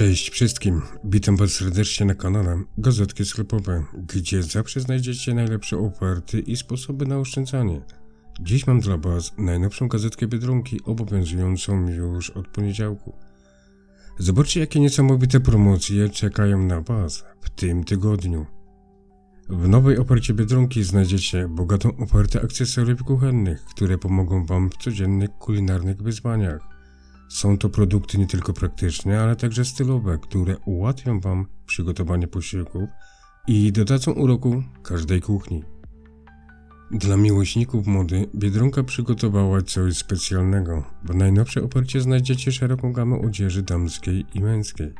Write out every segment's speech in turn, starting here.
Cześć wszystkim, witam was serdecznie na kanale Gazetki Sklepowe, gdzie zawsze znajdziecie najlepsze oferty i sposoby na oszczędzanie. Dziś mam dla was najnowszą gazetkę Biedronki obowiązującą już od poniedziałku. Zobaczcie jakie niesamowite promocje czekają na was w tym tygodniu. W nowej ofercie Biedronki znajdziecie bogatą ofertę akcesoriów kuchennych, które pomogą wam w codziennych kulinarnych wyzwaniach. Są to produkty nie tylko praktyczne, ale także stylowe, które ułatwią Wam przygotowanie posiłków i dodadzą uroku każdej kuchni. Dla miłośników mody Biedronka przygotowała coś specjalnego. W najnowszej ofercie znajdziecie szeroką gamę odzieży damskiej i męskiej.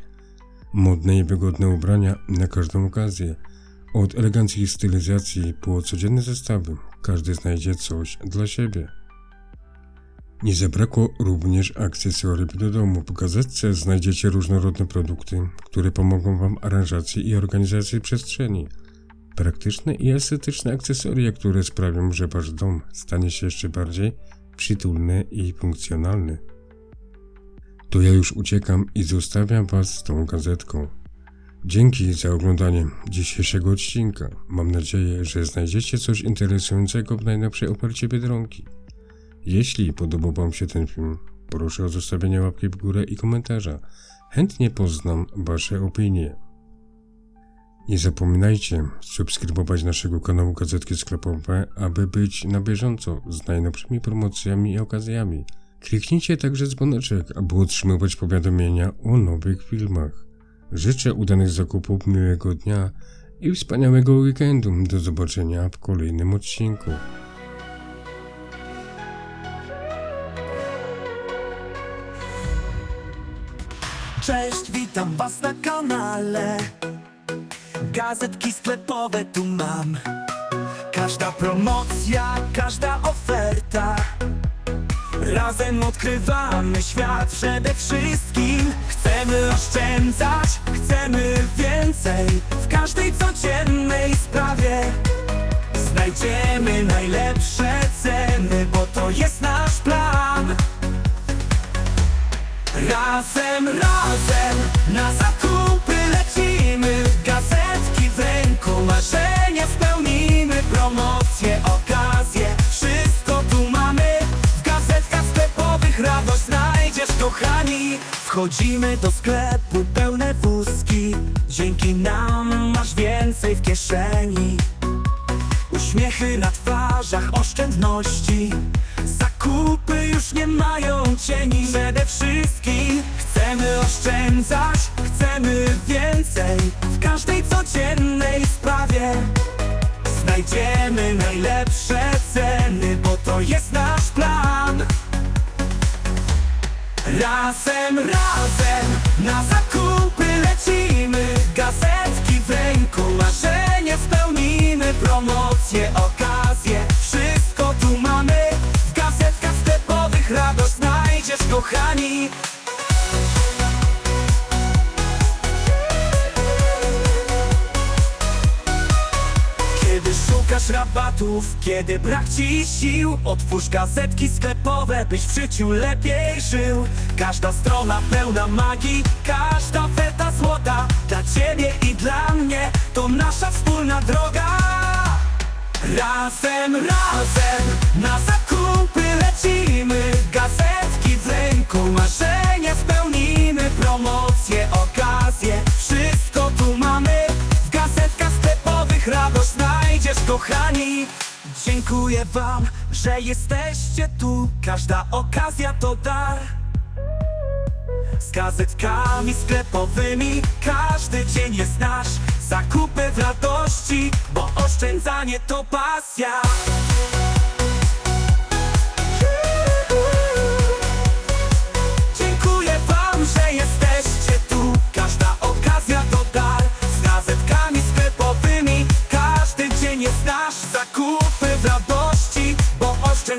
Modne i wygodne ubrania na każdą okazję. Od eleganckich stylizacji po codzienne zestawy, każdy znajdzie coś dla siebie. Nie zabrakło również akcesoriów do domu. W gazetce znajdziecie różnorodne produkty, które pomogą Wam aranżacji i organizacji przestrzeni. Praktyczne i estetyczne akcesoria, które sprawią, że Wasz dom stanie się jeszcze bardziej przytulny i funkcjonalny. To ja już uciekam i zostawiam Was z tą gazetką. Dzięki za oglądanie dzisiejszego odcinka. Mam nadzieję, że znajdziecie coś interesującego w najnowszej ofercie Biedronki. Jeśli podobał Wam się ten film, proszę o zostawienie łapki w górę i komentarza. Chętnie poznam Wasze opinie. Nie zapominajcie subskrybować naszego kanału Gazetki Sklepowe, aby być na bieżąco z najnowszymi promocjami i okazjami. Kliknijcie także dzwoneczek, aby otrzymywać powiadomienia o nowych filmach. Życzę udanych zakupów, miłego dnia i wspaniałego weekendu. Do zobaczenia w kolejnym odcinku. Cześć, witam was na kanale. Gazetki sklepowe tu mam. Każda promocja, każda oferta. Razem odkrywamy świat przede wszystkim. Chcemy oszczędzać, chcemy więcej. W każdej codziennej sprawie Znajdziemy najlepsze ceny, Razem, razem. Na zakupy lecimy Gazetki w ręku, marzenia spełnimy Promocje, okazje, wszystko tu mamy. W gazetkach sklepowych radość znajdziesz kochani. Wchodzimy do sklepu pełne wózki. Dzięki nam masz więcej w kieszeni. Uśmiechy na twarzach, oszczędności. Zakupy już nie mają cieni Przede wszystkim. Chcemy oszczędzać Chcemy więcej. W każdej codziennej sprawie Znajdziemy najlepsze ceny, bo to jest nasz plan. Razem, razem na zakupy lecimy Gazetki w ręku, marzenie spełnimy Promocje, szukasz rabatów, kiedy brak ci sił Otwórz gazetki sklepowe, byś w życiu lepiej żył. Każda strona pełna magii, każda oferta złota Dla ciebie i dla mnie, to nasza wspólna droga. Razem, razem na zakupy lecimy. Gazetki w ręku, marzenia spełnimy. Promocje, Dziękuję wam, że jesteście tu. Każda okazja to dar. Z gazetkami sklepowymi Każdy dzień jest nasz. Zakupy w radości Bo oszczędzanie to pasja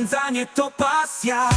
oszczędzanie to pasja